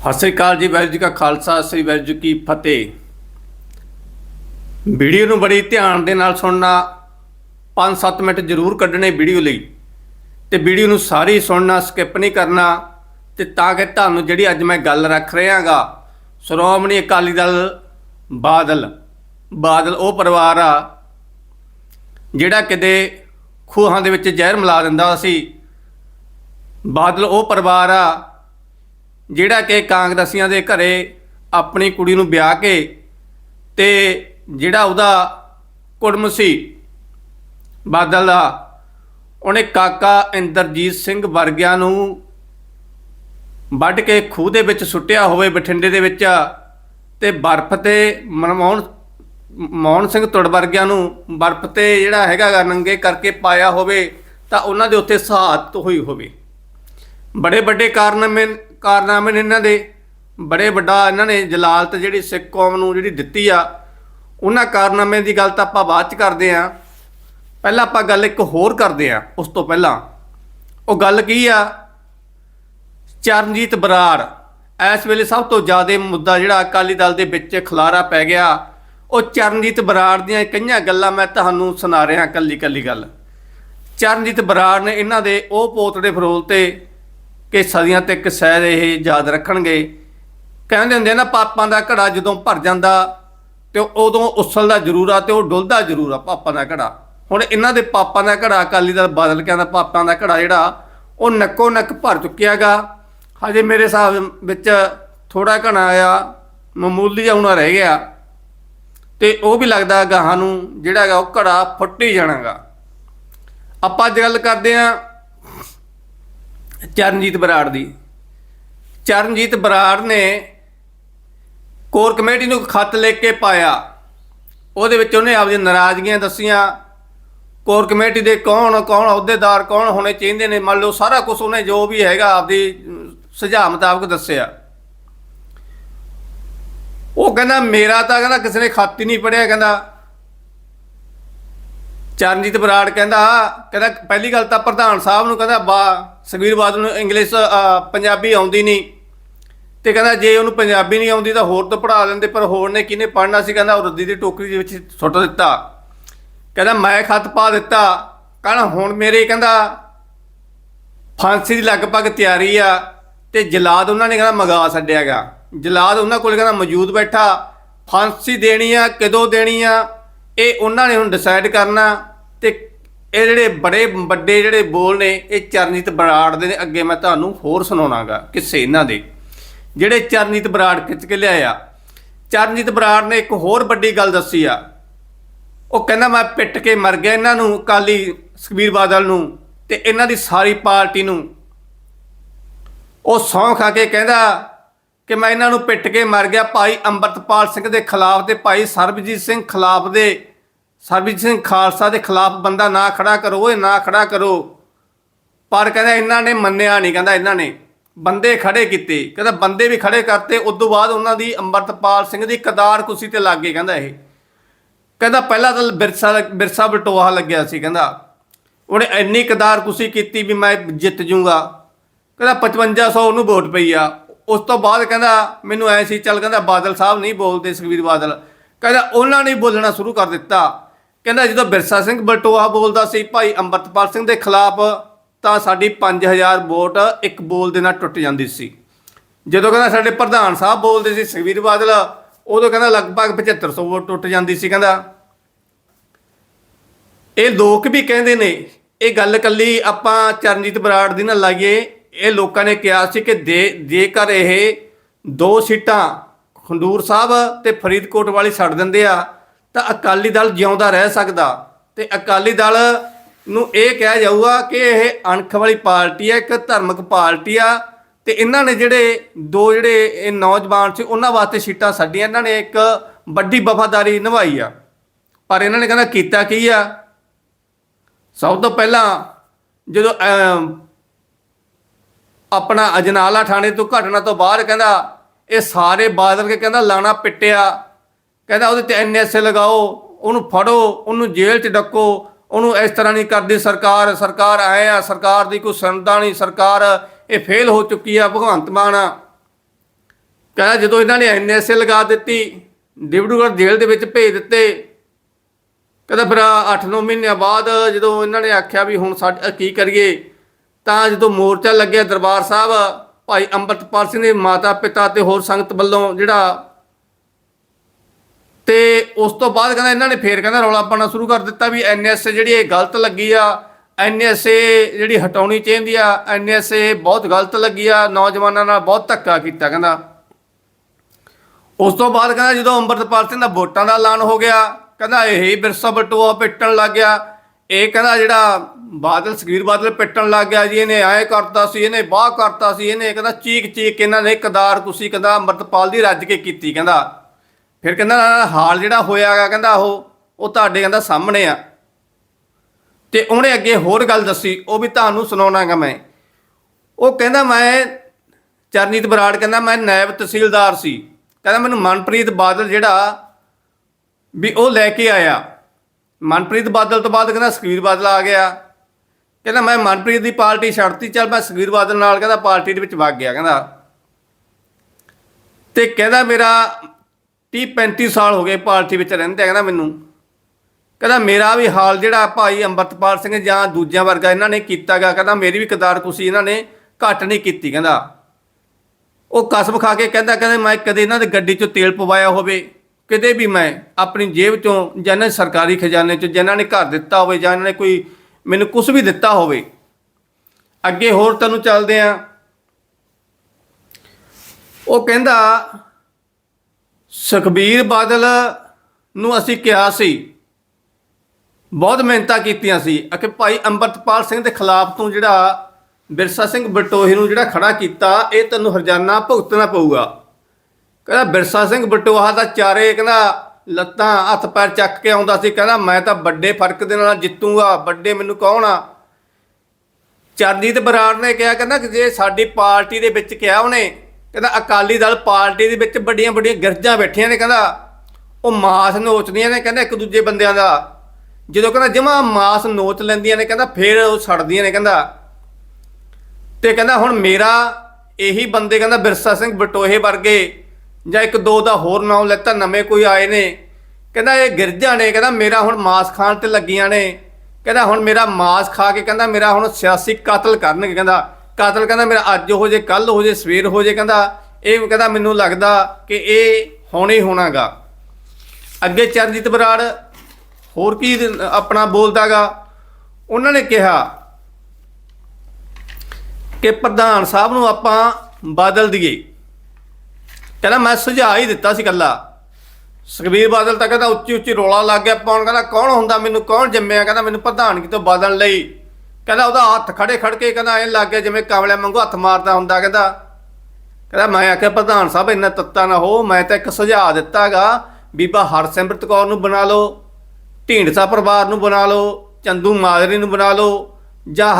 ਸਤਿ ਸ੍ਰੀ ਅਕਾਲ ਜੀ, ਵਾਹਿਗੁਰੂ ਜੀ ਕਾ ਖਾਲਸਾ, ਸ੍ਰੀ ਵਾਹਿਗੁਰੂ ਜੀ ਕੀ ਫਤਿਹ। ਵੀਡੀਓ ਨੂੰ ਬੜੀ ਧਿਆਨ ਦੇ ਨਾਲ ਸੁਣਨਾ 5-7 ਮਿੰਟ ਜ਼ਰੂਰ ਕੱਢਣੇ ਵੀਡੀਓ ਲਈ। ਤੇ ਵੀਡੀਓ ਨੂੰ ਸਾਰੀ ਸੁਣਨਾ, ਸਕਿਪ ਨਹੀਂ ਕਰਨਾ, ਤੇ ਤਾਂ ਕਿ ਤੁਹਾਨੂੰ ਜਿਹੜੀ ਅੱਜ ਮੈਂ ਗੱਲ ਰੱਖ ਰਿਹਾਗਾ, ਸ਼੍ਰੋਮਣੀ ਅਕਾਲੀ ਦਲ ਬਾਦਲ ਬਾਦਲ ਉਹ ਪਰਿਵਾਰ ਆ, ਜਿਹੜਾ ਕਿਤੇ ਖੂਹਾਂ ਦੇ ਵਿੱਚ ਜ਼ਹਿਰ ਮਿਲਾ ਦਿੰਦਾ ਸੀ। ਬਾਦਲ ਉਹ ਪਰਿਵਾਰ ਆ ਜਿਹੜਾ ਕਿ ਕਾਂਗਰਸੀਆਂ ਦੇ ਘਰੇ ਆਪਣੀ ਕੁੜੀ ਨੂੰ ਵਿਆਹ ਕੇ ਤੇ ਜਿਹੜਾ ਉਹਦਾ ਕੁੜਮ ਸੀ ਬਾਦਲ ਦਾ, ਉਹਨੇ ਕਾਕਾ ਇੰਦਰਜੀਤ ਸਿੰਘ ਵਰਗਿਆਂ ਨੂੰ ਵੱਢ ਕੇ ਖੂਹ ਦੇ ਵਿੱਚ ਸੁੱਟਿਆ ਹੋਵੇ ਬਠਿੰਡੇ ਦੇ ਵਿੱਚ ਤੇ ਬਰਫ਼ ਤੇ ਮਨਮੋਹਨ ਮੋਹਨ ਸਿੰਘ ਤੁੜ ਵਰਗਿਆਂ ਨੂੰ ਬਰਫ਼ ਤੇ ਜਿਹੜਾ ਹੈਗਾ ਨੰਗੇ ਕਰਕੇ ਪਾਇਆ ਹੋਵੇ ਤਾਂ ਉਹਨਾਂ ਦੇ ਉੱਤੇ ਸਹਾਦਤ ਹੋਈ ਹੋਵੇ। ਬੜੇ ਵੱਡੇ ਕਾਰਨਾਮੇ ਕਾਰਨਾਮੇ ਨੇ ਇਹਨਾਂ ਦੇ, ਬੜੇ ਵੱਡਾ ਇਹਨਾਂ ਨੇ ਜਲਾਲਤ ਜਿਹੜੀ ਸਿੱਖ ਕੌਮ ਨੂੰ ਜਿਹੜੀ ਦਿੱਤੀ ਆ, ਉਹਨਾਂ ਕਾਰਨਾਮੇ ਦੀ ਗੱਲ ਤਾਂ ਆਪਾਂ ਬਾਅਦ ਚ ਕਰਦੇ ਆ। ਪਹਿਲਾਂ ਆਪਾਂ ਗੱਲ ਇੱਕ ਹੋਰ ਕਰਦੇ ਆ, ਉਸ ਤੋਂ ਪਹਿਲਾਂ। ਉਹ ਗੱਲ ਕੀ ਆ? ਚਰਨਜੀਤ ਬਰਾੜ, ਇਸ ਵੇਲੇ ਸਭ ਤੋਂ ਜ਼ਿਆਦਾ ਮੁੱਦਾ ਜਿਹੜਾ ਅਕਾਲੀ ਦਲ ਦੇ ਵਿੱਚ ਖਲਾਰਾ ਪੈ ਗਿਆ, ਉਹ ਚਰਨਜੀਤ ਬਰਾੜ ਦੀਆਂ ਕਈਆਂ ਗੱਲਾਂ ਮੈਂ ਤੁਹਾਨੂੰ ਸੁਣਾ ਰਿਹਾ ਕੱਲੀ ਕੱਲੀ ਗੱਲ। ਚਰਨਜੀਤ ਬਰਾੜ ਨੇ ਇਹਨਾਂ ਦੇ ਉਹ ਪੋਤੜੇ ਫਰੋਲ ਤੇ ਕਿ ਸਦੀਆਂ ਤੱਕ ਸ਼ਾਇਦ ਇਹ ਯਾਦ ਰੱਖਣਗੇ। ਕਹਿੰਦੇ ਹੁੰਦੇ ਨਾ, ਪਾਪਾਂ ਦਾ ਘੜਾ ਜਦੋਂ ਭਰ ਜਾਂਦਾ ਤੇ ਉਦੋਂ ਉਸਲਦਾ ਜ਼ਰੂਰ ਆ ਤੇ ਉਹ ਡੁੱਲਦਾ ਜ਼ਰੂਰ ਆ ਪਾਪਾਂ ਦਾ ਘੜਾ। ਹੁਣ ਇਹਨਾਂ ਦੇ ਪਾਪਾਂ ਦਾ ਘੜਾ ਅਕਾਲੀ ਦਲ ਬਾਦਲ ਕਹਿੰਦਾ ਪਾਪਾਂ ਦਾ ਘੜਾ ਜਿਹੜਾ, ਉਹ ਨੱਕੋ ਨੱਕ ਭਰ ਚੁੱਕਿਆਗਾ। ਹਜੇ ਮੇਰੇ ਹਿਸਾਬ ਵਿੱਚ ਥੋੜਾ ਘਣਾ ਆ, ਮਾਮੂਲੀ ਜਿਹਾ ਹੁਣਾ ਰਹਿ ਗਿਆ। ਤੇ ਉਹ ਵੀ ਲੱਗਦਾ ਗਾਹਾਂ ਨੂੰ ਜਿਹੜਾ ਹੈਗਾ ਉਹ ਘੜਾ ਫੁੱਟ ਹੀ ਜਾਣਾਗਾ। ਆਪਾਂ ਅੱਜ ਗੱਲ ਕਰਦੇ ਆਂ ਚਰਨਜੀਤ ਬਰਾੜ ਦੀ। ਚਰਨਜੀਤ ਬਰਾੜ ਨੇ ਕੋਰ ਕਮੇਟੀ ਨੂੰ ਖੱਤ ਲਿਖ ਕੇ ਪਾਇਆ। ਉਹਦੇ ਵਿੱਚ ਉਹਨੇ ਆਪਣੀਆਂ ਨਾਰਾਜ਼ਗੀਆਂ ਦੱਸੀਆਂ। ਕੋਰ ਕਮੇਟੀ ਦੇ ਕੌਣ ਕੌਣ ਅਹੁਦੇਦਾਰ, ਕੌਣ ਹੋਣੇ ਚਾਹੀਦੇ ਨੇ, ਮੰਨ ਲਓ ਸਾਰਾ ਕੁਝ ਉਹਨੇ ਜੋ ਵੀ ਹੈਗਾ ਆਪਦੀ ਸੁਝਾਅ ਮੁਤਾਬਕ ਦੱਸਿਆ। ਉਹ ਕਹਿੰਦਾ, ਮੇਰਾ ਤਾਂ ਕਹਿੰਦਾ ਕਿਸੇ ਨੇ ਖੱਤ ਹੀ ਨਹੀਂ ਪੜਿਆ, ਕਹਿੰਦਾ ਚਰਨਜੀਤ ਬਰਾੜ ਕਹਿੰਦਾ ਕਹਿੰਦਾ ਪਹਿਲੀ ਗੱਲ ਤਾਂ ਪ੍ਰਧਾਨ ਸਾਹਿਬ ਨੂੰ ਕਹਿੰਦਾ ਬਾ, ਸੁਖਬੀਰ ਬਾਦਲ ਨੂੰ ਇੰਗਲਿਸ਼ ਪੰਜਾਬੀ ਆਉਂਦੀ ਨਹੀਂ। ਤੇ ਕਹਿੰਦਾ ਜੇ ਉਹਨੂੰ ਪੰਜਾਬੀ ਨਹੀਂ ਆਉਂਦੀ ਤਾਂ ਹੋਰ ਤੋਂ ਪੜ੍ਹਾ ਲੈਂਦੇ, ਪਰ ਹੋਰ ਨੇ ਕਿਹਨੇ ਪੜ੍ਹਨਾ ਸੀ? ਕਹਿੰਦਾ ਉਹ ਰੱਦੀ ਦੀ ਟੋਕਰੀ ਦੇ ਵਿੱਚ ਸੁੱਟ ਦਿੱਤਾ। ਕਹਿੰਦਾ ਮੈਂ ਖੱਤ ਪਾ ਦਿੱਤਾ। ਕਹਿੰਦਾ ਹੁਣ ਮੇਰੇ ਕਹਿੰਦਾ ਫਾਂਸੀ ਦੀ ਲਗਭਗ ਤਿਆਰੀ ਆ ਤੇ ਜਲਾਦ ਉਹਨਾਂ ਨੇ ਕਹਿੰਦਾ ਮਗਾ ਛੱਡਿਆਗਾ ਜਲਾਦ ਉਹਨਾਂ ਕੋਲ ਕਹਿੰਦਾ ਮੌਜੂਦ ਬੈਠਾ। ਫਾਂਸੀ ਦੇਣੀ ਆ, ਕਦੋਂ ਦੇਣੀ ਆ? ਇਹ ਉਹਨਾਂ ਨੇ ਹੁਣ ਡਿਸਾਈਡ ਕਰਨਾ ਤੇ ਇਹ ਜਿਹੜੇ ਬੜੇ ਵੱਡੇ ਜਿਹੜੇ ਬੋਲ ਨੇ, ਇਹ ਚਰਨਜੀਤ ਬਰਾੜ ਦੇ ਨੇ। ਅੱਗੇ ਮੈਂ ਤੁਹਾਨੂੰ ਹੋਰ ਸੁਣਾਉਣਾਗਾ ਕਿੱਸੇ ਇਹਨਾਂ ਦੇ। ਜਿਹੜੇ ਚਰਨਜੀਤ ਬਰਾੜ ਖਿੱਚ ਕੇ ਲਿਆਇਆ ਚਰਨਜੀਤ ਬਰਾੜ ਨੇ ਇੱਕ ਹੋਰ ਵੱਡੀ ਗੱਲ ਦੱਸੀ ਆ। ਉਹ ਕਹਿੰਦਾ ਮੈਂ ਪਿੱਟ ਕੇ ਮਰ ਗਿਆ ਇਹਨਾਂ ਨੂੰ ਕਾਲੀ ਸੁਖਬੀਰ ਬਾਦਲ ਨੂੰ ਤੇ ਇਹਨਾਂ ਦੀ ਸਾਰੀ ਪਾਰਟੀ ਨੂੰ। ਉਹ ਸਹੁੰ ਖਾ ਕੇ ਕਹਿੰਦਾ ਕਿ ਮੈਂ ਇਹਨਾਂ ਨੂੰ ਪਿੱਟ ਕੇ ਮਰ ਗਿਆ। ਭਾਈ ਅੰਮ੍ਰਿਤਪਾਲ ਸਿੰਘ ਦੇ ਖਿਲਾਫ ਤੇ ਭਾਈ ਸਰਬਜੀਤ ਸਿੰਘ ਖਿਲਾਫ ਦੇ ਸਰਬਜੀਤ ਸਿੰਘ ਖਾਲਸਾ ਦੇ ਖਿਲਾਫ ਬੰਦਾ ਨਾ ਖੜਾ ਕਰੋ, ਓਏ ਨਾ ਖੜਾ ਕਰੋ। ਪਰ ਕਹਿੰਦਾ ਇਹਨਾਂ ਨੇ ਮੰਨਿਆ ਨਹੀਂ, ਕਹਿੰਦਾ ਇਹਨਾਂ ਨੇ। ਬੰਦੇ ਖੜੇ ਕੀਤੇ। ਕਹਿੰਦਾ ਬੰਦੇ ਵੀ ਖੜੇ ਕਰਤੇ ਉਸ ਤੋਂ ਬਾਅਦ ਉਹਨਾਂ ਦੀ ਅੰਮ੍ਰਿਤਪਾਲ ਸਿੰਘ ਦੀ ਕਦਾਰ ਕੁਰਸੀ ਤੇ ਲੱਗ ਗਏ, ਕਹਿੰਦਾ ਇਹ। ਕਹਿੰਦਾ ਪਹਿਲਾਂ ਤਾਂ ਬਿਰਸਾ ਬਿਰਸਾ ਬਟੋਹਾ ਲੱਗਿਆ ਸੀ, ਕਹਿੰਦਾ। ਉਹਨੇ ਇੰਨੀ ਕਦਾਰ ਕੁਸੀ ਕੀਤੀ ਵੀ ਮੈਂ ਜਿੱਤ ਜੂੰਗਾ। ਕਹਿੰਦਾ 5500 ਉਹਨੂੰ ਵੋਟ ਪਈ ਆ। ਉਸ ਤੋਂ ਬਾਅਦ ਕਹਿੰਦਾ ਮੈਨੂੰ ਐ ਸੀ, ਚੱਲ ਕਹਿੰਦਾ ਬਾਦਲ ਸਾਹਿਬ ਨਹੀਂ ਬੋਲਦੇ, ਸੁਖਬੀਰ ਬਾਦਲ। ਕਹਿੰਦਾ ਉਹਨਾਂ ਨੇ ਬੋਲਣਾ ਸ਼ੁਰੂ ਕਰ ਦਿੱਤਾ। ਕਹਿੰਦਾ ਜਦੋਂ ਬਿਰਸਾ ਸਿੰਘ ਬਟੋਹਾ ਬੋਲਦਾ ਸੀ, ਭਾਈ ਅੰਮ੍ਰਿਤਪਾਲ ਸਿੰਘ ਦੇ ਖਿਲਾਫ ਤਾਂ ਸਾਡੀ 5000 ਵੋਟ ਇੱਕ ਬੋਲ ਦੇ ਨਾਲ ਟੁੱਟ ਜਾਂਦੀ ਸੀ। ਜਦੋਂ ਕਹਿੰਦਾ ਸਾਡੇ ਪ੍ਰਧਾਨ ਸਾਹਿਬ ਬੋਲਦੇ ਸੀ ਸੁਖਬੀਰ ਬਾਦਲ, ਉਦੋਂ ਕਹਿੰਦਾ ਲਗਭਗ 7500 ਵੋਟ ਟੁੱਟ ਜਾਂਦੀ ਸੀ। ਕਹਿੰਦਾ, ਇਹ ਲੋਕ ਵੀ ਕਹਿੰਦੇ ਨੇ, ਇਹ ਗੱਲ ਕੱਲੀ ਆਪਾਂ ਚਰਨਜੀਤ ਬਰਾੜ ਦੀ ਨਾ ਲਾਈਏ, ਇਹ ਲੋਕਾਂ ਨੇ ਕਿਹਾ ਸੀ ਕਿ ਦੇ, ਜੇਕਰ ਇਹ ਦੋ ਸੀਟਾਂ ਖੰਡੂਰ ਸਾਹਿਬ ਤੇ ਫਰੀਦਕੋਟ ਵਾਲੀ ਛੱਡ ਦਿੰਦੇ ਆ ਤਾਂ ਅਕਾਲੀ ਦਲ ਜਿਉਂਦਾ ਰਹਿ ਸਕਦਾ। ਤੇ ਅਕਾਲੀ ਦਲ ਨੂੰ ਇਹ ਕਿਹਾ ਜਾਊਗਾ ਕਿ ਇਹ ਅਣਖ ਵਾਲੀ ਪਾਰਟੀ ਹੈ, ਇੱਕ ਧਾਰਮਿਕ ਪਾਰਟੀ ਆ। ਤੇ ਇਹਨਾਂ ਨੇ ਜਿਹੜੇ ਦੋ ਜਿਹੜੇ ਇਹ ਨੌਜਵਾਨ ਸੀ, ਉਹਨਾਂ ਵਾਸਤੇ ਸੀਟਾਂ ਛੱਡੀਆਂ ਇਹਨਾਂ ਨੇ ਇੱਕ ਵੱਡੀ ਵਫਾਦਾਰੀ ਨਿਭਾਈ ਆ। ਪਰ ਇਹਨਾਂ ਨੇ ਕਹਿੰਦਾ ਕੀਤਾ ਕੀ ਆ? ਸਭ ਤੋਂ ਪਹਿਲਾਂ ਜਦੋਂ ਆਪਣਾ ਅਜਨਾਲਾ ਥਾਣੇ ਤੋਂ ਘਟਨਾ ਤੋਂ ਬਾਅਦ ਕਹਿੰਦਾ, ਇਹ ਸਾਰੇ ਬਾਦਲ ਕੇ ਕਹਿੰਦਾ ਲਾਣਾ ਪਿੱਟਿਆ। ਕਹਿੰਦਾ ਉਹਦੇ ਤੇ ਐਨਐਸਏ ਲਗਾਓ, ਉਹਨੂੰ ਫੜੋ, ਉਹਨੂੰ ਜੇਲ੍ਹ 'ਚ ਡੱਕੋ, ਉਹਨੂੰ ਇਸ ਤਰ੍ਹਾਂ ਨਹੀਂ ਕਰਦੀ ਸਰਕਾਰ ਸਰਕਾਰ ਆਏ ਆ, ਸਰਕਾਰ ਦੀ ਕੋਈ ਸੁਣਦਾ ਨਹੀਂ, ਸਰਕਾਰ ਇਹ ਫੇਲ ਹੋ ਚੁੱਕੀ ਆ, ਭਗਵੰਤ ਮਾਨ। ਕਹਿੰਦਾ ਜਦੋਂ ਇਹਨਾਂ ਨੇ ਐਨਐਸਏ ਲਗਾ ਦਿੱਤੀ ਡਿਬੜੂਗੜ੍ਹ ਜੇਲ੍ਹ ਦੇ ਵਿੱਚ ਭੇਜ ਦਿੱਤੇ, ਕਹਿੰਦਾ ਫਿਰ 8-9 ਮਹੀਨਿਆਂ ਬਾਅਦ ਜਦੋਂ ਇਹਨਾਂ ਨੇ ਆਖਿਆ ਵੀ ਹੁਣ ਸਾਡੇ ਕੀ ਕਰੀਏ, ਤਾਂ ਜਦੋਂ ਮੋਰਚਾ ਲੱਗਿਆ ਦਰਬਾਰ ਸਾਹਿਬ, ਭਾਈ ਅੰਮ੍ਰਿਤਪਾਲ ਸਿੰਘ ਦੇ ਮਾਤਾ ਪਿਤਾ ਤੇ ਹੋਰ ਸੰਗਤ ਵੱਲੋਂ ਜਿਹੜਾ ਤੇ ਉਸ ਤੋਂ ਬਾਅਦ ਕਹਿੰਦਾ ਇਹਨਾਂ ਨੇ ਫੇਰ ਕਹਿੰਦਾ ਰੌਲਾ ਪਾਉਣਾ ਸ਼ੁਰੂ ਕਰ ਦਿੱਤਾ ਵੀ ਐਨਐਸਏ ਜਿਹੜੀ ਇਹ ਗਲਤ ਲੱਗੀ ਆ ਐਨਐਸਏ ਜਿਹੜੀ ਹਟਾਉਣੀ ਚਾਹੀਦੀ ਆ ਐਨਐਸਏ ਬਹੁਤ ਗਲਤ ਲੱਗੀ ਆ, ਨੌਜਵਾਨਾਂ ਨਾਲ ਬਹੁਤ ਧੱਕਾ ਕੀਤਾ ਕਹਿੰਦਾ। ਉਸ ਤੋਂ ਬਾਅਦ ਕਹਿੰਦਾ ਜਦੋਂ ਅੰਮ੍ਰਿਤਪਾਲ ਸਿੰਘ ਦਾ ਵੋਟਾਂ ਦਾ ਐਲਾਨ ਹੋ ਗਿਆ, ਕਹਿੰਦਾ ਇਹ ਹੀ ਬਿਰਸਾ ਬਟੂਆ ਪਿੱਟਣ ਲੱਗ ਗਿਆ। ਇਹ ਕਹਿੰਦਾ ਜਿਹੜਾ ਬਾਦਲ ਸਗੀਰ ਬਾਦਲ ਪਿੱਟਣ ਲੱਗ ਗਿਆ ਜੀ, ਇਹਨੇ ਐਂ ਕਰਤਾ ਸੀ, ਇਹਨੇ ਬਾਹ ਕਰਤਾ ਸੀ, ਇਹਨੇ ਕਹਿੰਦਾ ਚੀਕ ਚੀਕ ਇਹਨਾਂ ਨੇ ਕਦਾਰ ਕੁਸੀ ਕਹਿੰਦਾ ਅੰਮ੍ਰਿਤਪਾਲ ਦੀ ਰੱਜ ਕੇ ਕੀਤੀ ਕਹਿੰਦਾ। ਫਿਰ ਕਹਿੰਦਾ, ਹਾਲ ਜਿਹੜਾ ਹੋਇਆਗਾ, ਕਹਿੰਦਾ ਉਹ ਉਹ ਤੁਹਾਡੇ ਕਹਿੰਦਾ ਸਾਹਮਣੇ ਆ। ਤੇ ਉਹਨੇ ਅੱਗੇ ਹੋਰ ਗੱਲ ਦੱਸੀ, ਉਹ ਵੀ ਤੁਹਾਨੂੰ ਸੁਣਾਉਣਾਗਾ ਮੈਂ। ਉਹ ਕਹਿੰਦਾ, ਮੈਂ ਚਰਨਜੀਤ ਬਰਾੜ ਕਹਿੰਦਾ, ਮੈਂ ਨਾਇਬ ਤਹਿਸੀਲਦਾਰ ਸੀ। ਕਹਿੰਦਾ, ਮੈਨੂੰ ਮਨਪ੍ਰੀਤ ਬਾਦਲ ਜਿਹੜਾ ਵੀ ਉਹ ਲੈ ਕੇ ਆਇਆ। ਮਨਪ੍ਰੀਤ ਬਾਦਲ ਤੋਂ ਬਾਅਦ ਕਹਿੰਦਾ, ਸੁਖਬੀਰ ਬਾਦਲ ਆ ਗਿਆ। ਕਹਿੰਦਾ, ਮੈਂ ਮਨਪ੍ਰੀਤ ਦੀ ਪਾਰਟੀ ਛੱਡਤੀ, ਚੱਲ ਮੈਂ ਸੁਖਬੀਰ ਬਾਦਲ ਨਾਲ ਕਹਿੰਦਾ, ਪਾਰਟੀ ਦੇ ਵਿੱਚ ਵਗ ਗਿਆ, ਕਹਿੰਦਾ। ਤੇ ਕਹਿੰਦਾ, ਮੇਰਾ 30 35 ਸਾਲ ਹੋ ਗਏ ਪਾਰਟੀ ਵਿੱਚ ਰਹਿੰਦੇ ਕਹਿੰਦਾ ਮੈਨੂੰ। ਕਹਿੰਦਾ ਮੇਰਾ ਵੀ ਹਾਲ ਜਿਹੜਾ ਭਾਈ ਅੰਮ੍ਰਿਤਪਾਲ ਸਿੰਘ ਜਾਂ ਦੂਜਿਆਂ ਵਰਗਾ ਇਹਨਾਂ ਨੇ ਕੀਤਾਗਾ ਕਹਿੰਦਾ ਮੇਰੀ ਵੀ ਕਦਾਰ ਕੁਸੀ ਇਹਨਾਂ ਨੇ ਘੱਟ ਨਹੀਂ ਕੀਤੀ, ਕਹਿੰਦਾ। ਉਹ ਕਸਮ ਖਾ ਕੇ ਕਹਿੰਦਾ ਕਹਿੰਦਾ ਮੈਂ ਕਦੇ ਇਹਨਾਂ ਦੇ ਗੱਡੀ 'ਚੋਂ ਤੇਲ ਪਵਾਇਆ ਹੋਵੇ, ਕਿਤੇ ਵੀ ਮੈਂ ਆਪਣੀ ਜੇਬ 'ਚੋਂ ਜਾਂ ਇਹਨਾਂ ਸਰਕਾਰੀ ਖਜ਼ਾਨੇ 'ਚੋਂ ਜਿਨ੍ਹਾਂ ਨੇ ਘਰ ਦਿੱਤਾ ਹੋਵੇ ਜਾਂ ਇਹਨਾਂ ਨੇ ਕੋਈ ਮੈਨੂੰ ਕੁਝ ਵੀ ਦਿੱਤਾ ਹੋਵੇ। ਅੱਗੇ ਹੋਰ ਤੈਨੂੰ ਚੱਲਦੇ ਆ। ਉਹ ਕਹਿੰਦਾ ਸੁਖਬੀਰ ਬਾਦਲ ਨੂੰ ਅਸੀਂ ਕਿਹਾ ਸੀ, ਬਹੁਤ ਮਿਹਨਤਾਂ ਕੀਤੀਆਂ ਸੀ ਕਿ ਭਾਈ ਅੰਮ੍ਰਿਤਪਾਲ ਸਿੰਘ ਦੇ ਖਿਲਾਫ ਤੋਂ ਜਿਹੜਾ ਬਿਰਸਾ ਸਿੰਘ ਬਟੋਹੇ ਨੂੰ ਜਿਹੜਾ ਖੜਾ ਕੀਤਾ, ਇਹ ਤੈਨੂੰ ਹਰਜਾਨਾ ਭੁਗਤਣਾ ਪਊਗਾ। ਕਹਿੰਦਾ ਬਿਰਸਾ ਸਿੰਘ ਬਟੋਹਾ ਦਾ ਚਾਰੇ ਕਹਿੰਦਾ ਲੱਤਾਂ, ਹੱਥ ਪੈਰ ਚੱਕ ਕੇ ਆਉਂਦਾ ਸੀ, ਕਹਿੰਦਾ ਮੈਂ ਤਾਂ ਵੱਡੇ ਫ਼ਰਕ ਦੇ ਨਾਲ ਜਿੱਤੂਗਾ, ਵੱਡੇ ਮੈਨੂੰ ਕੌਣ ਆ? ਚਰਨਜੀਤ ਬਰਾੜ ਨੇ ਕਿਹਾ, ਕਹਿੰਦਾ ਕਿ ਜੇ ਸਾਡੀ ਪਾਰਟੀ ਦੇ ਵਿੱਚ ਕਿਹਾ ਉਹਨੇ ਕਹਿੰਦਾ ਅਕਾਲੀ ਦਲ ਪਾਰਟੀ ਦੇ ਵਿੱਚ ਵੱਡੀਆਂ ਵੱਡੀਆਂ ਗਿਰਜਾਂ ਬੈਠੀਆਂ ਨੇ, ਕਹਿੰਦਾ ਉਹ ਮਾਸ ਨੋਚਦੀਆਂ ਨੇ, ਕਹਿੰਦਾ ਇੱਕ ਦੂਜੇ ਬੰਦਿਆਂ ਦਾ। ਜਦੋਂ ਕਹਿੰਦਾ ਜਮਾ ਮਾਸ ਨੋਚ ਲੈਂਦੀਆਂ ਨੇ, ਕਹਿੰਦਾ ਫੇਰ ਉਹ ਛੱਡਦੀਆਂ ਨੇ, ਕਹਿੰਦਾ। ਤੇ ਕਹਿੰਦਾ ਹੁਣ ਮੇਰਾ ਇਹੀ ਬੰਦੇ, ਕਹਿੰਦਾ ਬਿਰਸਾ ਸਿੰਘ ਬਟੋਹੇ ਵਰਗੇ ਜਾਂ ਇੱਕ ਦੋ ਦਾ ਹੋਰ ਨਾਮ ਲੈਤਾ, ਨਵੇਂ ਕੋਈ ਆਏ ਨੇ। ਕਹਿੰਦਾ ਇਹ ਗਿਰਜਾਂ ਨੇ, ਕਹਿੰਦਾ ਮੇਰਾ ਹੁਣ ਮਾਸ ਖਾਣ ਤੇ ਲੱਗੀਆਂ ਨੇ। ਕਹਿੰਦਾ ਹੁਣ ਮੇਰਾ ਮਾਸ ਖਾ ਕੇ, ਕਹਿੰਦਾ ਮੇਰਾ ਹੁਣ ਸਿਆਸੀ ਕਤਲ ਕਰਨਗੇ, ਕਹਿੰਦਾ। ਕਾਤਲ ਕਹਿੰਦਾ, ਮੇਰਾ ਅੱਜ ਹੋ ਜੇ ਕੱਲ ਹੋ ਜੇ, ਸਵੇਰ ਹੋ ਜੇ, ਕਹਿੰਦਾ। ਇਹ ਕਹਿੰਦਾ, ਮੈਨੂੰ ਲੱਗਦਾ ਕਿ ਇਹ ਹੋਣਾ ਹੀ ਹੋਣਾਗਾ। ਅੱਗੇ ਚਰਨਜੀਤ ਬਰਾੜ ਹੋਰ ਕੀ ਆਪਣਾ ਬੋਲਦਾਗਾ। ਉਹਨਾਂ ਨੇ ਕਿਹਾ ਕਿ ਪ੍ਰਧਾਨ ਸਾਹਿਬ ਨੂੰ ਆਪਾਂ ਬਦਲ ਦਈਏ ਕਹਿੰਦਾ, ਮੈਂ ਸੁਝਾਅ ਹੀ ਦਿੱਤਾ ਸੀ ਕੱਲਾ ਸੁਖਬੀਰ ਬਾਦਲ ਤਾਂ ਕਹਿੰਦਾ ਉੱਚੀ ਉੱਚੀ ਰੋਲਾ ਲੱਗ ਗਿਆ। ਪਾਉਣ ਕਹਿੰਦਾ, ਕੌਣ ਹੁੰਦਾ? ਮੈਨੂੰ ਕੌਣ ਜੰਮਿਆ? ਕਹਿੰਦਾ, ਮੈਨੂੰ ਪ੍ਰਧਾਨਗੀ ਤੋਂ ਬਦਲਣ ਲਈ ਕਹਿੰਦਾ ਉਹਦਾ ਹੱਥ ਖੜੇ ਖੜ ਕੇ ਕਹਿੰਦਾ ਐਂ ਲੱਗ ਗਿਆ ਜਿਵੇਂ ਕਾਮਲਿਆਂ ਵਾਂਗੂ ਹੱਥ ਮਾਰਦਾ ਹੁੰਦਾ ਕਹਿੰਦਾ। ਕਹਿੰਦਾ ਮੈਂ ਆਖਿਆ, ਪ੍ਰਧਾਨ ਸਾਹਿਬ, ਇੰਨਾ ਤੱਤਾ ਨਾ ਹੋ, ਮੈਂ ਤਾਂ ਇੱਕ ਸੁਝਾਅ ਦਿੱਤਾਗਾ, ਬੀਬਾ ਹਰਸਿਮਰਤ ਕੌਰ ਨੂੰ ਬਣਾ ਲਓ, ਢੀਂਡਸਾ ਪਰਿਵਾਰ ਨੂੰ ਬਣਾ ਲਓ, ਚੰਦੂ ਮਾਜਰੀ ਨੂੰ ਬਣਾ ਲਓ, ਜਾਂ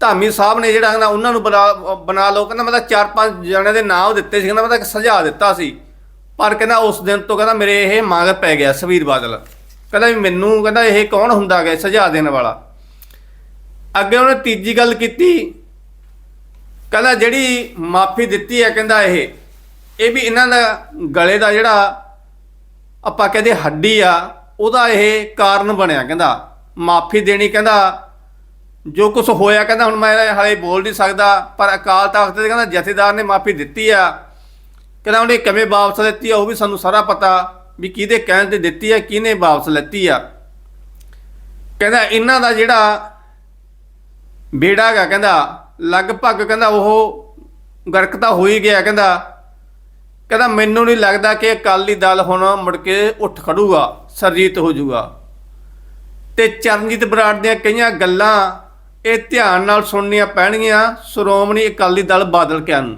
ਧਾਮੀ ਸਾਹਿਬ ਨੇ ਜਿਹੜਾ ਕਹਿੰਦਾ ਉਹਨਾਂ ਨੂੰ ਬਣਾ ਬਣਾ ਲਓ। ਕਹਿੰਦਾ ਮੈਂ ਤਾਂ ਚਾਰ ਪੰਜ ਜਣਿਆਂ ਦੇ ਨਾਮ ਦਿੱਤੇ ਸੀ, ਕਹਿੰਦਾ ਮੈਂ ਤਾਂ ਇੱਕ ਸੁਝਾਅ ਦਿੱਤਾ ਸੀ। ਪਰ ਕਹਿੰਦਾ ਉਸ ਦਿਨ ਤੋਂ ਕਹਿੰਦਾ ਮੇਰੇ ਇਹ ਮੰਗ ਪੈ ਗਿਆ ਸਵੀਰ ਬਾਦਲ। ਕਹਿੰਦਾ ਵੀ ਮੈਨੂੰ, ਕਹਿੰਦਾ ਇਹ ਕੌਣ ਹੁੰਦਾ ਗਿਆ ਸੁਝਾਅ ਦੇਣ ਵਾਲਾ? ਅੱਗੇ ਉਹਨੇ ਤੀਜੀ ਗੱਲ ਕੀਤੀ। ਕਹਿੰਦਾ ਜਿਹੜੀ ਮਾਫੀ ਦਿੱਤੀ ਹੈ, ਕਹਿੰਦਾ ਇਹ ਇਹ ਵੀ ਇਹਨਾਂ ਦਾ ਗਲੇ ਦਾ ਜਿਹੜਾ ਆਪਾਂ ਕਹਿੰਦੇ ਹੱਡੀ ਆ, ਉਹਦਾ ਇਹ ਕਾਰਨ ਬਣਿਆ। ਕਹਿੰਦਾ ਮਾਫੀ ਦੇਣੀ, ਕਹਿੰਦਾ ਜੋ ਕੁਝ ਹੋਇਆ, ਕਹਿੰਦਾ ਹੁਣ ਮੈਂ ਹਾਲੇ ਬੋਲ ਨਹੀਂ ਸਕਦਾ, ਪਰ ਅਕਾਲ ਤਖਤ ਦੇ ਕਹਿੰਦਾ ਜਥੇਦਾਰ ਨੇ ਮਾਫੀ ਦਿੱਤੀ ਆ। ਕਹਿੰਦਾ ਉਹਨੇ ਕਿਵੇਂ ਵਾਪਸ ਲੈਤੀ ਆ, ਉਹ ਵੀ ਸਾਨੂੰ ਸਾਰਾ ਪਤਾ ਵੀ ਕਿਹਦੇ ਕਹਿਣ ਤੇ ਦਿੱਤੀ ਆ, ਕਿਹਨੇ ਵਾਪਸ ਲੈਤੀ ਆ। ਕਹਿੰਦਾ ਇਹਨਾਂ ਦਾ ਜਿਹੜਾ ਬੇੜਾ ਹੈਗਾ, ਕਹਿੰਦਾ। ਲਗਭਗ ਕਹਿੰਦਾ ਉਹ ਗਰਕ ਤਾਂ ਹੋ ਹੀ ਗਿਆ, ਕਹਿੰਦਾ। ਕਹਿੰਦਾ, ਮੈਨੂੰ ਨਹੀਂ ਲੱਗਦਾ ਕਿ ਅਕਾਲੀ ਦਲ ਹੁਣ ਮੁੜ ਕੇ ਉੱਠ ਖੜੂਗਾ, ਸਰਜੀਤ ਹੋ ਜਾਊਗਾ। ਤੇ ਚਰਨਜੀਤ ਬਰਾੜ ਦੀਆਂ ਕਈਆਂ ਗੱਲਾਂ ਇਹ ਧਿਆਨ ਨਾਲ ਸੁਣਨੀਆਂ ਪੈਣਗੀਆਂ, ਸ਼੍ਰੋਮਣੀ ਅਕਾਲੀ ਦਲ ਬਾਦਲ ਕਿਆਂ ਨੂੰ।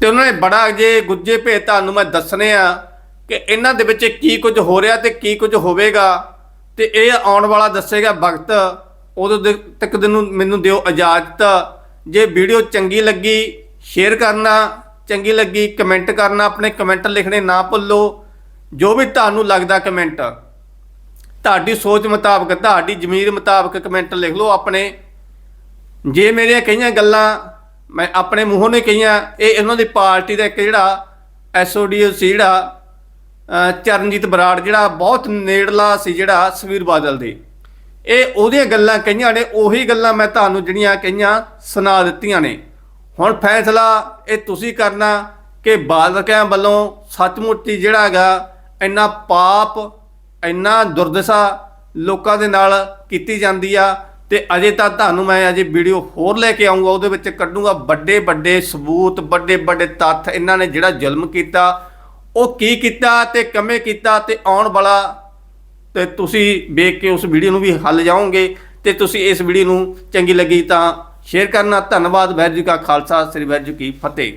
ਤੇ ਉਹਨਾਂ ਨੇ ਬੜਾ ਜੇ ਗੁੱਜੇ ਭੇਤ ਤੁਹਾਨੂੰ ਮੈਂ ਦੱਸਣੇ ਆ ਕਿ ਇਹਨਾਂ ਦੇ ਵਿੱਚ ਕੀ ਕੁਝ ਹੋ ਰਿਹਾ ਤੇ ਕੀ ਕੁਝ ਹੋਵੇਗਾ। ਤੇ ਇਹ ਆਉਣ ਵਾਲਾ ਦੱਸੇਗਾ ਵਕਤ ਉਦੋਂ ਦੇ- ਤੱਕ ਨੂੰ ਮੈਨੂੰ ਦਿਓ ਇਜਾਜ਼ਤ। ਜੇ ਵੀਡੀਓ ਚੰਗੀ ਲੱਗੀ ਸ਼ੇਅਰ ਕਰਨਾ, ਚੰਗੀ ਲੱਗੀ ਕਮੈਂਟ ਕਰਨਾ, ਆਪਣੇ ਕਮੈਂਟ ਲਿਖਣੇ ਨਾ ਭੁੱਲੋ। ਜੋ ਵੀ ਤੁਹਾਨੂੰ ਲੱਗਦਾ ਕਮੈਂਟ ਤੁਹਾਡੀ ਸੋਚ ਮੁਤਾਬਕ, ਤੁਹਾਡੀ ਜ਼ਮੀਰ ਮੁਤਾਬਕ ਕਮੈਂਟ ਲਿਖ ਲਓ ਆਪਣੇ। ਜੇ ਮੇਰੀਆਂ ਕਈਆਂ ਗੱਲਾਂ ਮੈਂ ਆਪਣੇ ਮੂੰਹੋਂ ਨੇ ਕਹੀਆਂ, ਇਹ ਇਹਨਾਂ ਦੀ ਪਾਰਟੀ ਦਾ ਇੱਕ ਜਿਹੜਾ ਐਸਓਡੀ ਸੀ ਜਿਹੜਾ, ਅਹ ਚਰਨਜੀਤ ਬਰਾੜ, ਜਿਹੜਾ ਬਹੁਤ ਨੇੜਲਾ ਸੀ ਜਿਹੜਾ ਸੁਖਬੀਰ ਬਾਦਲ ਦੇ। ਇਹ ਉਹਦੀਆਂ ਗੱਲਾਂ ਕਹੀਆਂ ਨੇ, ਉਹੀ ਗੱਲਾਂ ਮੈਂ ਤੁਹਾਨੂੰ ਜਿਹੜੀਆਂ ਕਹੀਆਂ ਸੁਣਾ ਦਿੱਤੀਆਂ ਨੇ। ਹੁਣ ਫੈਸਲਾ ਇਹ ਤੁਸੀਂ ਕਰਨਾ ਕਿ ਬਾਦਲਕਿਆਂ ਵੱਲੋਂ ਸੱਚਮੁੱਚ ਹੀ ਜਿਹੜਾ ਹੈਗਾ ਇੰਨਾ ਪਾਪ, ਇੰਨਾ ਦੁਰਦਸ਼ਾ ਲੋਕਾਂ ਦੇ ਨਾਲ ਕੀਤੀ ਜਾਂਦੀ ਆ ਤੇ ਅਜੇ ਤਾਂ ਤੁਹਾਨੂੰ ਮੈਂ ਅਜੇ ਵੀਡੀਓ ਹੋਰ ਲੈ ਕੇ ਆਉਂਗਾ ਉਹਦੇ ਵਿੱਚ ਕੱਢੂੰਗਾ ਵੱਡੇ ਵੱਡੇ ਸਬੂਤ, ਵੱਡੇ ਵੱਡੇ ਤੱਥ, ਇਹਨਾਂ ਨੇ ਜਿਹੜਾ ਜ਼ੁਲਮ ਕੀਤਾ, ਉਹ ਕੀ ਕੀਤਾ ਤੇ ਕਿਵੇਂ ਕੀਤਾ ਤੇ ਆਉਣ ਵਾਲਾ ਤੇ ਤੁਸੀਂ ਵੇਖ ਕੇ ਉਸ ਵੀਡੀਓ ਨੂੰ ਵੀ ਹੱਲ ਜਾਓਗੇ ਤੇ ਤੁਸੀਂ ਇਸ ਵੀਡੀਓ ਨੂੰ ਚੰਗੀ ਲੱਗੀ ਤਾਂ ਸ਼ੇਅਰ ਕਰਨਾ। ਧੰਨਵਾਦ, ਵਾਹਿਗੁਰੂ ਜੀ ਕਾ ਖਾਲਸਾ, ਸ੍ਰੀ ਵਾਹਿਗੁਰੂ ਜੀ ਕੀ ਫਤਿਹ।